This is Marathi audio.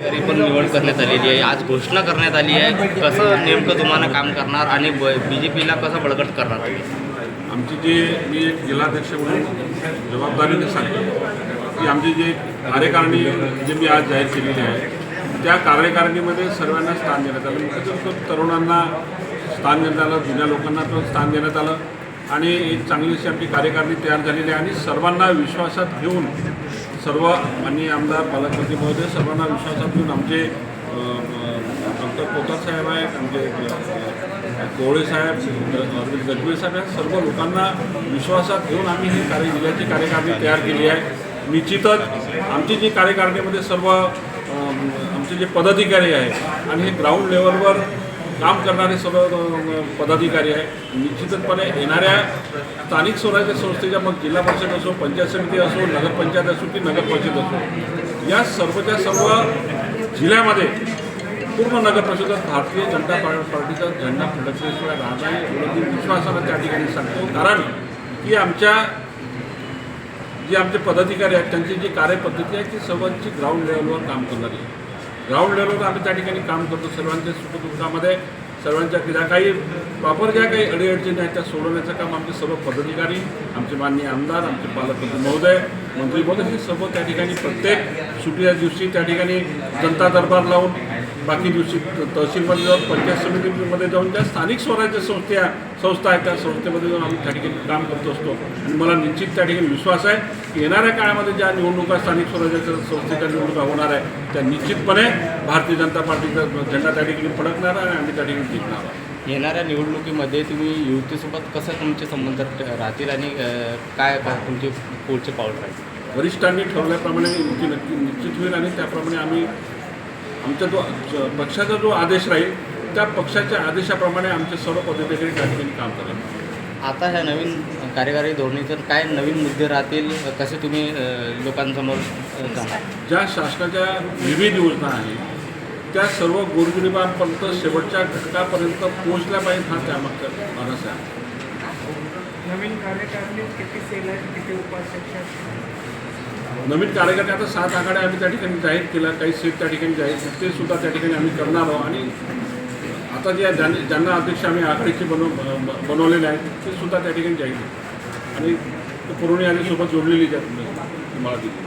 तरी पण निवड करण्यात आलेली आहे. आज घोषणा करण्यात आली आहे कसं नेमकं तुम्हाला काम करणार आणि बी जे पीला कसं बळकट करणार? आमची जे मी एक जिल्हाध्यक्ष म्हणून जबाबदारीने सांगतो की आमची जे कार्यकारिणी जे मी आज जाहीर केलेली आहे त्या कार्यकारिणीमध्ये सर्वांना स्थान देण्यात आलं. मुख्यतः तरुणांना स्थान देण्यात आलं जुन्या लोकांना पण स्थान देण्यात आलं आणि एक चांगली अशी आमची कार्यकारिणी तयार झालेली आहे आणि सर्वांना विश्वासात घेऊन सर्व आणि आमदार पालकमंत्री महोदय सर्वांना विश्वासात घेऊन आमचे डॉक्टर पोतार साहेब आहेत आमचे कोवळे साहेब अरविंद गजबे साहेब आहेत. सर्व लोकांना विश्वासात घेऊन आम्ही ही कार्य जिल्ह्याची कार्यकारिणी तयार केली आहे. निश्चितच आमची जी कार्यकारिणीमध्ये सर्व आमचे जे पदाधिकारी आहेत आणि हे ग्राउंड लेवलवर काम करणारे सर्व पदाधिकारी आहे निश्चितपणे येणाऱ्या स्थानिक स्वराज्य संस्थेच्या मग जिल्हा परिषद असो पंचायत समिती असो नगरपंचायत असो की नगर परिषद असो या सर्वच्या सर्व जिल्ह्यामध्ये पूर्ण नगर परिषदात भारतीय जनता पा- पार्टीचा झेंडा फडकल्याशिवाय राहणार नाही एवढं मी विश्वासानं त्या ठिकाणी सांगतो. कारण की आमच्या जे आमचे पदाधिकारी आहेत त्यांची जी कार्यपद्धती आहे ती सर्वांची ग्राउंड लेवलवर काम करणारी आहे. ग्राउंड लेवलवर आम्ही त्या ठिकाणी काम करतो. सर्वांच्या सुखदुःखामध्ये सर्वांच्या ज्या काही प्रॉपर ज्या काही अडीअडचणी आहेत त्या सोडवण्याचं काम आमचे सर्व पदाधिकारी आमचे माननीय आमदार आमचे पालकमंत्री महोदय मंत्री महोदय हे सर्व त्या ठिकाणी प्रत्येक सुट्टीच्या दिवशी त्या ठिकाणी जनता दरबार लावून बाकी दिवशी तहसीलमध्ये जाऊन पंचायत समितीमध्ये जाऊन त्या स्थानिक स्वराज्य संस्था संस्था आहेत. त्या संस्थेमध्ये जाऊन आम्ही त्या ठिकाणी काम करत असतो. आणि मला निश्चित त्या ठिकाणी विश्वास आहे की येणाऱ्या काळामध्ये ज्या निवडणुका स्थानिक स्वराज्याच्या संस्थेच्या निवडणुका होणार आहे त्या निश्चितपणे भारतीय जनता पार्टीचा झेंडा त्या ठिकाणी फडकणार आहे आणि आम्ही त्या ठिकाणी जिंकणार. आहोत येणाऱ्या निवडणुकीमध्ये तुम्ही युतीसोबत कसं तुमचे संबंध राहतील आणि काय तुमचे पुढचे पाऊल राहील? वरिष्ठांनी ठरवल्याप्रमाणे युती नक्की निश्चित होईल आणि त्याप्रमाणे आम्ही आमचा जो पक्षाचा जो आदेश राहील त्या पक्षाच्या आदेशाप्रमाणे आमचे सर्व पदाधिकारी त्या ठिकाणी काम करेल. आता ह्या नवीन कार्यकारी धोरणीतर काय नवीन मुद्दे राहतील? कसे तुम्ही लोकांसमोर ज्या शासनाच्या विविध योजना आहेत त्या सर्व गोरगरिबांपर्यंत शेवटच्या घटकापर्यंत पोहोचल्या पाहिजेत हा त्यामागचा मानस आहे. नवीन कार्यकारिणीत किती सेल आहेत किती उपाध्यक्ष? नवीन कार्यकर्ते आता सात आघाड्या आम्ही त्या ठिकाणी जाहीर केला काही सीट त्या ठिकाणी जाहीर ते सुद्धा त्या ठिकाणी आम्ही करणार आहोत. आणि आता ज्या ज्यांनी ज्यांना अध्यक्ष आम्ही आघाडीचे बनव ब- बनवलेले आहेत ते सुद्धा त्या ठिकाणी जाहीर आणि पुरवणी यादीसोबत जोडलेली ज्या मला दिली.